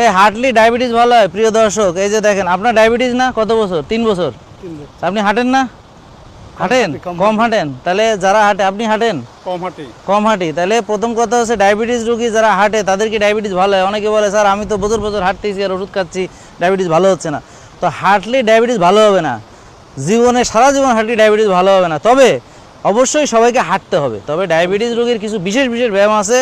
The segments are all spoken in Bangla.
এই হাঁটলি ডায়াবেটিস ভালো হয় প্রিয় দর্শক। এই যে দেখেন আপনার ডায়াবেটিস না? কত বছর? তিন বছর? আপনি হাঁটেন না? হাঁটেন? হাঁটি, কম কম হাঁটেন? তাহলে যারা হাঁটে আপনি হাঁটেন? কম হাঁটি। কম হাঁটি। তাহলে প্রথম কথা হচ্ছে ডায়াবেটিস রোগী যারা হাঁটে তাদের কি ডায়াবেটিস ভালো হয়? অনেকে বলে স্যার আমি তো বছর বছর হাঁটতেছি আর ওষুধ খাচ্ছি ডায়াবেটিস ভালো হচ্ছে না। তো হাঁটলে ডায়াবেটিস ভালো হবে না। জীবনে সারা জীবন হাঁটলে ডায়াবেটিস ভালো হবে না। তবে অবশ্যই সবাইকে হাঁটতে হবে। তবে ডায়াবেটিস রোগীর কিছু বিশেষ বিশেষ ব্যায়াম আছে।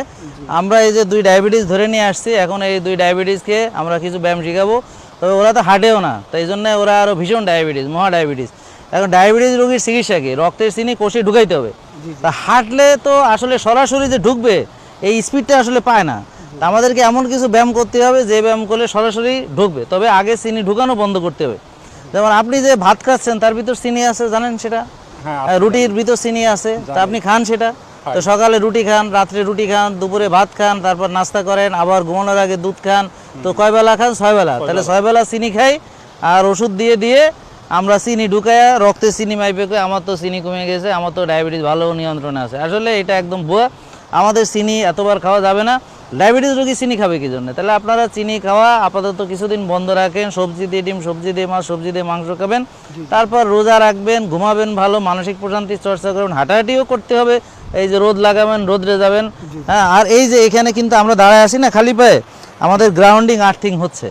আমরা এই যে দুই ডায়াবেটিস ধরে নিয়ে আসছি এখন এই দুই ডায়াবেটিসকে আমরা কিছু ব্যায়াম শেখাবো। তবে ওরা তো হাঁটেও না তাই জন্য ওরা আরও ভীষণ ডায়াবেটিস মহা ডায়াবেটিস। এখন ডায়াবেটিস রোগীর চিকিৎসা কি? রক্তের চিনি কোষে ঢুকাইতে হবে। তা হাঁটলে তো আসলে সরাসরি যে ঢুকবে এই স্পিডটা আসলে পায় না। তা আমাদেরকে এমন কিছু ব্যায়াম করতে হবে যে ব্যায়াম করলে সরাসরি ঢুকবে। তবে আগে চিনি ঢুকানো বন্ধ করতে হবে। যেমন আপনি যে ভাত খাচ্ছেন তার ভিতর চিনি আছে জানেন সেটা? রুটির ভিতর চিনি আছে। তা আপনি খান সেটা। তো সকালে রুটি খান রাত্রে রুটি খান দুপুরে ভাত খান তারপর নাস্তা করেন আবার ঘুমানোর আগে দুধ খান। তো কয় বেলা খান? ছয় বেলা তাহলে ছয় বেলা চিনি খাই আর ওষুধ দিয়ে দিয়ে আমরা চিনি ঢুকায়া রক্তে চিনি মাইপে আমার তো চিনি কমে গেছে আমার তো ডায়াবেটিস ভালো নিয়ন্ত্রণে আছে। আসলে এটা একদম ভুয়া। আমাদের চিনি এতবার খাওয়া যাবে না। ডায়াবেটিস রোগী চিনি খাবে কি জন্য? তাহলে আপনারা চিনি খাওয়া আপাতত কিছুদিন বন্ধ রাখেন সবজি দিয়ে ডিম সবজি দিয়ে মাছ সবজি দিয়ে মাংস খাবেন। তারপর রোজা রাখবেন ঘুমাবেন ভালো মানসিক প্রশান্তির চর্চা করবেন হাঁটাহাঁটিও করতে হবে। এই যে রোদ লাগাবেন রোদরে যাবেন হ্যাঁ আর এই যে এখানে কিন্তু আমরা দাঁড়ায় আছি না খালি পায়ে আমাদের গ্রাউন্ডিং আর্থিং হচ্ছে।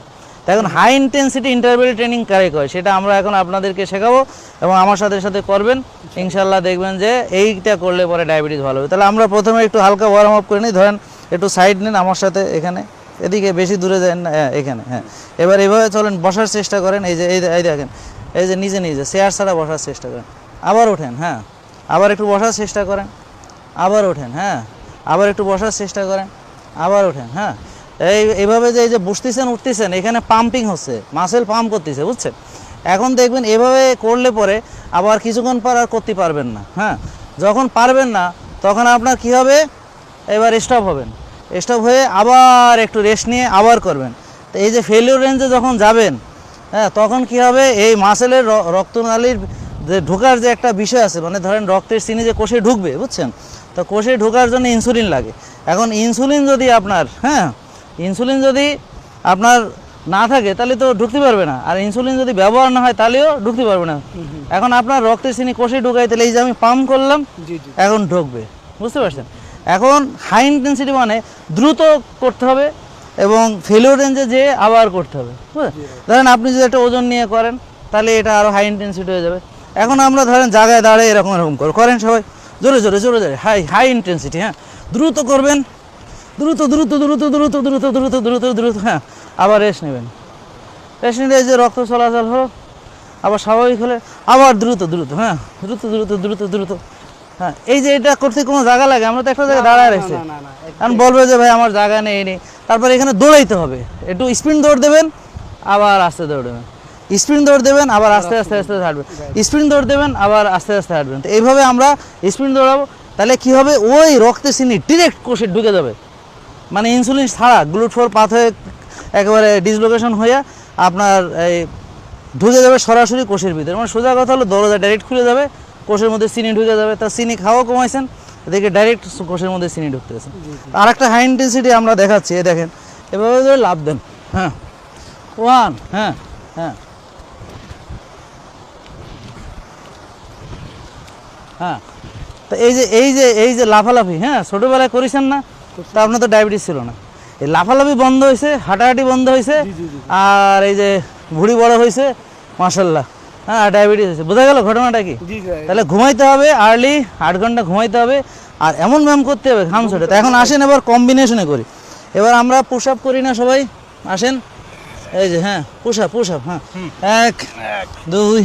এখন হাই ইন্টেন্সিটি ইন্টারভেল ট্রেনিং কারে কয়? সেটা আমরা এখন আপনাদেরকে শেখাবো এবং আমার সাথে সাথে করবেন। ইনশাল্লাহ দেখবেন যে এইটা করলে পরে ডায়াবেটিস ভালো হবে। তাহলে আমরা প্রথমে একটু হালকা ওয়ার্ম আপ করে নিই। ধরেন একটু সাইড নিন আমার সাথে এখানে। এদিকে বেশি দূরে যান না হ্যাঁ এখানে হ্যাঁ। এবার এভাবে চলেন, বসার চেষ্টা করেন, এই যে, এই দেখেন, এই যে নিজে নিজে চেয়ার ছাড়া বসার চেষ্টা করেন। আবার ওঠেন হ্যাঁ আবার একটু বসার চেষ্টা করেন, আবার ওঠেন হ্যাঁ আবার একটু বসার চেষ্টা করেন, আবার ওঠেন হ্যাঁ। এই, এভাবে যে, এই যে বসতেছেন উঠতেছেন, এখানে পাম্পিং হচ্ছে মাসেল পাম্প করতেছে, বুঝছেন? এখন দেখবেন এভাবে করলে পরে আবার কিছুক্ষণ পর আর করতে পারবেন না হ্যাঁ। যখন পারবেন না, তখন আপনার কি হবে? এবার স্টপ হবেন। স্টপ হয়ে আবার একটু রেস্ট নিয়ে আবার করবেন। তো এই যে ফেলিওর রেঞ্জে যখন যাবেন হ্যাঁ তখন কি হবে? এই মাসেলের রক্তনালীর যে ঢোকার যে একটা বিষয় আছে মানে ধরেন রক্তের চিনি যে কোষে ঢুকবে বুঝছেন? তো কোষে ঢোকার জন্য ইনসুলিন লাগে। এখন ইনসুলিন যদি আপনার হ্যাঁ ইনসুলিন যদি আপনার না থাকে তাহলে তো ঢুকতে পারবে না। আর ইনসুলিন যদি ব্যবহার না হয় তাহলেও ঢুকতে পারবে না। এখন আপনার রক্তের চিনি কোষে ঢুকাই তাহলে এই যে আমি পাম্প করলাম এখন ঢুকবে। বুঝতে পারছেন? এখন হাই ইন্টেন্সিটি মানে দ্রুত করতে হবে এবং ফেলিওর রেঞ্জে যেয়ে আবার করতে হবে ধরেন আপনি যদি একটা ওজন নিয়ে করেন তাহলে এটা আরও হাই ইন্টেন্সিটি হয়ে যাবে এখন আমরা ধরেন জায়গায় দাঁড়িয়ে এরকম এরকম করে করেন সবাই জোরে জোরে জোরে জোরে হাই হাই ইন্টেন্সিটি হ্যাঁ দ্রুত করবেন দ্রুত দ্রুত দ্রুত দ্রুত দ্রুত দ্রুত দ্রুত দ্রুত হ্যাঁ আবার রেস্ট নেবেন রেস্ট নিলে যে রক্ত চলাচল হলো আবার স্বাভাবিক হলে আবার দ্রুত দ্রুত হ্যাঁ দ্রুত দ্রুত দ্রুত দ্রুত হ্যাঁ এই যে এটা করতে কোনো জায়গা লাগে? আমরা তো একটা জায়গায় দাঁড়ায় রয়েছে। কারণ বলবে যে ভাই আমার জায়গা নেই নেই। তারপরে এখানে দৌড়াইতে হবে। একটু স্পিন দৌড় দেবেন আবার আস্তে দৌড় দেবেন। স্পিন দৌড় দেবেন আবার আস্তে আস্তে আস্তে হাঁটবেন। স্পিন দৌড় দেবেন আবার আস্তে আস্তে হাঁটবেন। তো এইভাবে আমরা স্পিন দৌড়াবো। তাহলে কি হবে? ওই রক্তে চিনি ডিরেক্ট কোষে ঢুকে যাবে। মানে ইনসুলিন ছাড়া গ্লুট ফোর পাথ হয়ে একেবারে ডিসলোকেশন হয়ে আপনার এই ঢুকে যাবে সরাসরি কোষের ভিতরে। মানে সোজা কথা হলো দরজা ডাইরেক্ট খুলে যাবে। কোষের মধ্যে চিনি ঢুকে যাবে তা চিনি খাওয়া কমাইছেন এদিকে ডাইরেক্ট কোষের মধ্যে চিনি ঢুকতেছে। আর একটা হাই ইন্টেন্সিটি আমরা দেখাচ্ছি এই দেখেন এভাবে ধরে লাভ দেন হ্যাঁ। ওয়ান হ্যাঁ হ্যাঁ। হ্যাঁ। তো এই যে এই যে এই যে লাফালাফি হ্যাঁ ছোটোবেলায় করেছেন না তা আপনার তো ডায়াবেটিস ছিল না। এই লাফালাফি বন্ধ হয়েছে হাঁটাহাঁটি বন্ধ হয়েছে আর এই যে ভুড়ি বড় হয়েছে মাসাল্লাহ হ্যাঁ ডায়াবেটিস আছে। বোঝা গেল ঘটনাটা কি? তাহলে ঘুমাইতে হবে আর্লি আট ঘণ্টা ঘুমাইতে হবে। আর এমন ব্যায়াম করতে হবে ঘাম ছোটে। তো এখন আসেন এবার কম্বিনেশনে করি। এবার আমরা পুশ আপ করি না সবাই? আসেন। এই যে হ্যাঁ পুশ আপ পুশ আপ হ্যাঁ। এক দুই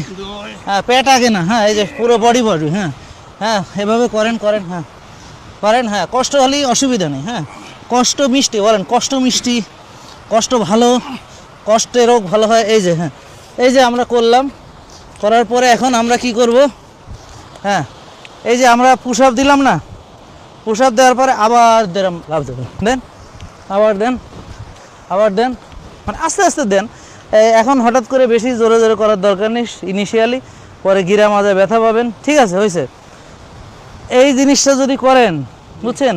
হ্যাঁ পেট আগে না হ্যাঁ এই যে পুরো বডি বডি হ্যাঁ। হ্যাঁ এভাবে করেন করেন হ্যাঁ। করেন হ্যাঁ কষ্ট হলেই অসুবিধা নেই হ্যাঁ। কষ্ট মিষ্টি বলেন কষ্ট মিষ্টি কষ্ট ভালো কষ্টে রোগ ভালো হয় এই যে হ্যাঁ। এই যে আমরা করলাম করার পরে এখন আমরা কি করব? হ্যাঁ এই যে আমরা পুশ আপ দিলাম না? পুশ আপ দেওয়ার পরে আবার দিলাম লাভ দেবেন দেন, আবার দেন আবার দেন মানে আস্তে আস্তে দেন। এখন হঠাৎ করে বেশি জোরে জোরে করার দরকার নেই ইনিশিয়ালি পরে গিরা মাঝে ব্যথা পাবেন। ঠিক আছে, হয়েছে। এই জিনিসটা যদি করেন, বুঝছেন?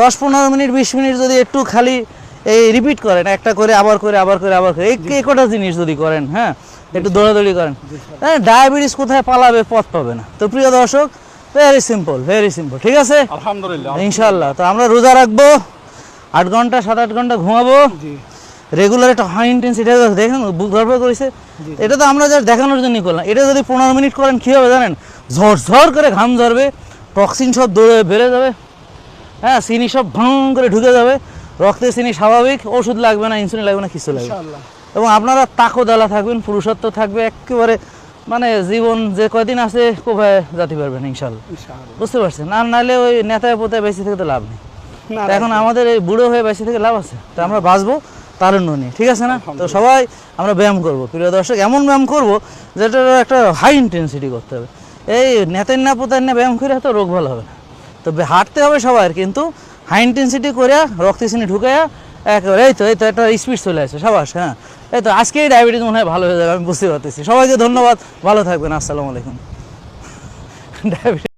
দশ পনেরো মিনিট, বিশ মিনিট যদি একটু খালি এই রিপিট করেন, একটা করে, আবার করে আবার করে আবার করে এই কটা জিনিস যদি করেন হ্যাঁ? একটু দৌড়াদৌড়ি করেন। হ্যাঁ ডায়াবেটিস কোথায় পালাবে পথ পাবে না। তো প্রিয় দর্শক ভেরি সিম্পল ভেরি সিম্পল ঠিক আছে? আলহামদুলিল্লাহ ইনশাল্লাহ তো আমরা রোজা রাখব আট ঘণ্টা সাত আট ঘণ্টা ঘুমাবো। রেগুলার একটা হাই ইন্টেন্সিটি দেখেন বুক ধরপড় করেছে। এটা তো আমরা জাস্ট দেখানোর জন্যই করলাম। এটা যদি পনেরো মিনিট করেন কী হবে জানেন? ঝড় ঝড় করে ঘাম ঝরবে টক্সিন সব দৌড়ে বেড়ে যাবে। হ্যাঁ চিনি সব ভাঙ করে ঢুকে যাবে। রক্তে চিনি স্বাভাবিক ওষুধ লাগবে না ইনসুলিন লাগবে না কিছু লাগবে এবং আপনারা তাকদালা থাকবেন পুরুষত্ব থাকবে একেবারে মানে জীবন যে কয়দিন আছে কোভায় যাতে পারবেন ইনশাল্লাহ। বুঝতে পারছেন? আর নাহলে ওই নেতায় পোতায় বেঁচে থেকে তো লাভ নেই। এখন আমাদের এই বুড়ো হয়ে বেঁচে থেকে লাভ আছে। তো আমরা বাঁচবো তারুণ্য নিয়ে ঠিক আছে না? তো সবাই আমরা ব্যায়াম করব। প্রিয় দর্শক এমন ব্যায়াম করব যেটা একটা হাই ইন্টেন্সিটি করতে হবে। এই নেতেন না পোতেন না ব্যায়াম করে তো রোগ ভালো হবে না। তো হাঁটতে হবে সবার কিন্তু হাই ইন্টেন্সিটি করে রক্তচিনি ঢুকাইয়া একেবারে, এই তো এই তো, একটা স্পিড চলে আসে সবাস হ্যাঁ। এই তো, আজকেই ডায়াবেটিস মনে হয় ভালো হয়ে যাবে, আমি বুঝতে পারতেছি। সবাইকে ধন্যবাদ, ভালো থাকবেন, আসসালামু আলাইকুম। ডায়াবেটিস